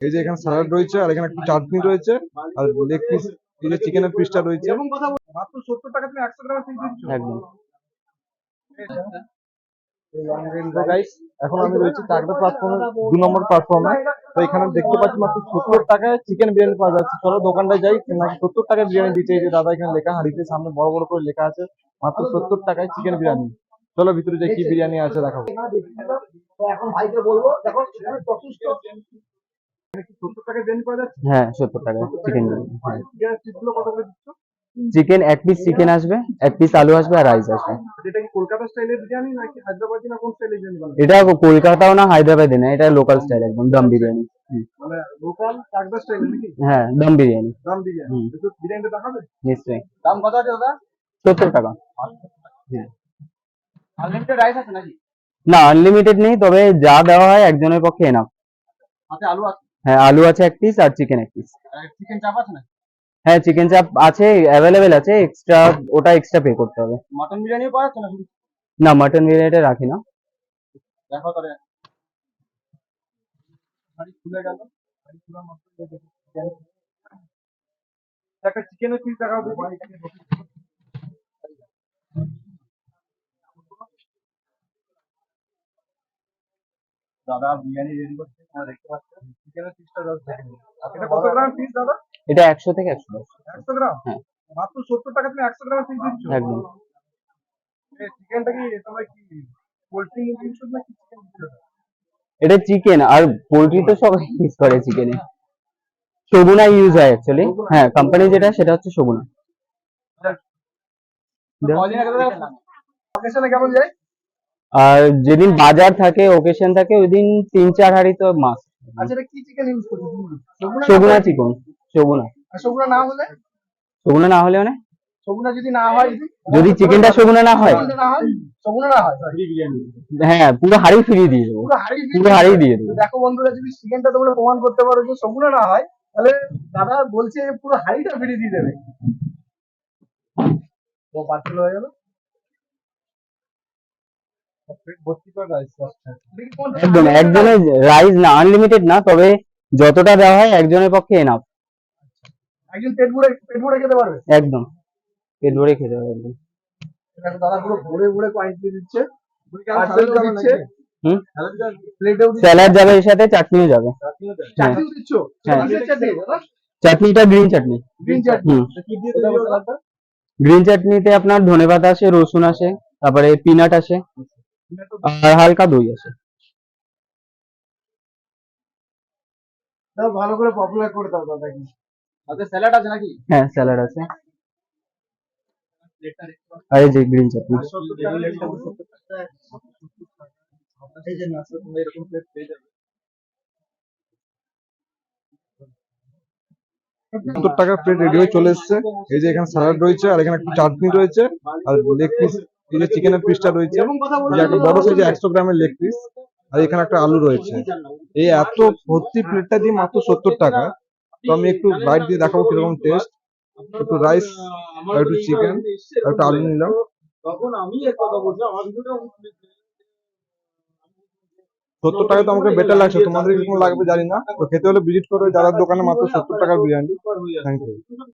এই যে এখানে স্যালাড রয়েছে আর এখানে একটু চাটনি রয়েছে আর লেগ পিস এই যে চিকেনের পিসটা রয়েছে। মাত্র সত্তর টাকা তুমি একশো দিচ্ছ? একদম। এখন আমি রয়েছি চাকদা প্ল্যাটফর্মে দু নম্বর প্ল্যাটফর্মে তো এখানে দেখতে পাচ্ছি মাত্র সত্তর টাকায় চিকেন বিরিয়ানি পাওয়া যাচ্ছে। চলো দোকানটায় যাই। নাকি সত্তর টাকায় বিরিয়ানি দিচ্ছে এই যে দাদা এখানে লেখা হাঁড়িতে সামনে বড় বড় করে লেখা আছে মাত্র সত্তর টাকায় চিকেন বিরিয়ানি। চলো ভিতরে যাই কি বিরিয়ানি আছে দেখাবো। এখন ভাইকে বলব দেখো হ্যাঁ সত্তর টাকা চিকেন দিচ্ছ? চিকেন এক পিস চিকেন আসবে এক পিস আলু আসবে আর রাইস আসবে। এটা কলকাতাও না হায়দ্রাবাদে না এটা লোকাল স্টাইল একদম দম বিরিয়ানি। হুম। মানে লোকাল চাকদা স্টাইল নাকি? হ্যাঁ দম বিরিয়ানি। দাম বিরিয়ানি। হুম। একটু বিরিয়ানিটা দেখাবে? নিশ্চয়ই। দাম কত আছে দাদা? সত্তর টাকা। আনলিমিটেড রাইস আছে নাকি? না আনলিমিটেড নেই তবে যা দেওয়া হয় একজনের পক্ষে এনাফ হাতে আলু আছে। হ্যাঁ আলু আছে এক পিস আর চিকেন এক পিস চিকেন চাপ আছে নাকি? হ্যাঁ চিকেন চাপ আছে অ্যাভেলেবেল আছে এক্সট্রা ওটা এক্সট্রা পে করতে হবে। মটন বিরিয়ানিও পাওয়া যাচ্ছে না না মাটন বিরিয়ানিটা রাখি না। দেখো খুলে গেল। বিরিয়ানি। একটা চিকেনের পিস দেখাও দাদা বিরিয়ানি রেডি করছে দেখতে পাচ্ছ। চিকেনের পিসটা এটা কত গ্রাম পিস দাদা? এটা একশো থেকে একশো দশ। একশো গ্রাম? হ্যাঁ। মাত্র সত্তর টাকা তুমি একশো গ্রাম পিস দিচ্ছ? একদম। চিকেনটা কি তোমরা কি পোল্ট্রি ইউজ নাকি চিকেন এটা চিকেন আর পোলট্রি তো সবাই ইউজ করে চিকেনে সগুনা ইউজ হয় অ্যাকচুয়ালি হ্যাঁ কোম্পানি যেটা সেটা হচ্ছে দাদা? লোকেশনে কেমন যায়? আর যেদিন বাজার থাকে ওকেশন থাকে ওই দিন তিন চার হাড়ি তো মাছ আচ্ছা এটা কি চিকেন ইউজ করছ? তুমি সগুনা সগুনা চিকন সগুনা আর সগুনা না হলে? সগুনা না হলে মানে? সগুনা যদি না হয় যদি চিকেনটা সগুনা না হয়। সগুনা না হয় সগুনা না হয়। হ্যাঁ পুরো হাড়ি ফিরিয়ে দিয়ে দেবো। পুরো হাড়ি দিয়ে পুরো হাড়ি দিয়ে দেবো। দেখো বন্ধুরা যদি চিকেনটা তোমরা প্রমাণ করতে পারো যে সগুনা না হয় তাহলে দাদা বলছে পুরো হাড়িটা ফিরিয়ে দিয়ে দেবে। পার্সেল হয়ে গেল ভর্তি করে রাইস দেখি কোন একদম একজনের রাইস না আনলিমিটেড না তবে যতটা দেওয়া হয় একজনের পক্ষে এনাফ একজন পেট ভরে পেট ভরে খেতে পারবে? একদম পেট ভরে খেতে হবে একদম। দাদা পুরো ভরে ভরে কোয়ান্টিটি দিচ্ছে। স্যালাড যাবে এর সাথে চাটনিও যাবে। হ্যাঁ। দাদা চাটনিটা green chutney. Green chutney. Green চাটনিতে আপনার ধনেপাতা আসে রসুন আসে তারপরে পিনাট আসে। আর হালকা দই আসে দাও ভালো করে পপুলার করে দাও দাদা কি হাতে স্যালাড আছে নাকি? হ্যাঁ স্যালাড আছে। আর এই যে গ্রিন চাটনি এই যে নাস্তা তোমরা এরকম প্লেট পেয়ে যাবে। সত্তর টাকার প্লেট রেডি হয়ে চলে এসেছে। এই যে এখানে স্যালাড রয়েছে আর এখানে একটু চাটনি রয়েছে আর লেগ পিস এই যে চিকেনের পিসটা রয়েছে। একটা বড় সাইজে একশো গ্রামের লেগ পিস আর এখানে একটা আলু রয়েছে। এই এত ভর্তি প্লেটটা দিয়ে মাত্র সত্তর টাকা। তো আমি একটু বাইট দিয়ে দেখাবো কীরকম টেস্ট একটু রাইস আর একটু চিকেন আর একটু আলু নিলাম। তখন আমি সত্তর টাকা তো আমাকে বেটার লাগছে। তোমাদের কীরকম লাগবে জানি না। তো খেতে হলে ভিজিট করো যারা দোকানে মাত্র সত্তর টাকার বিরিয়ানি। Thank you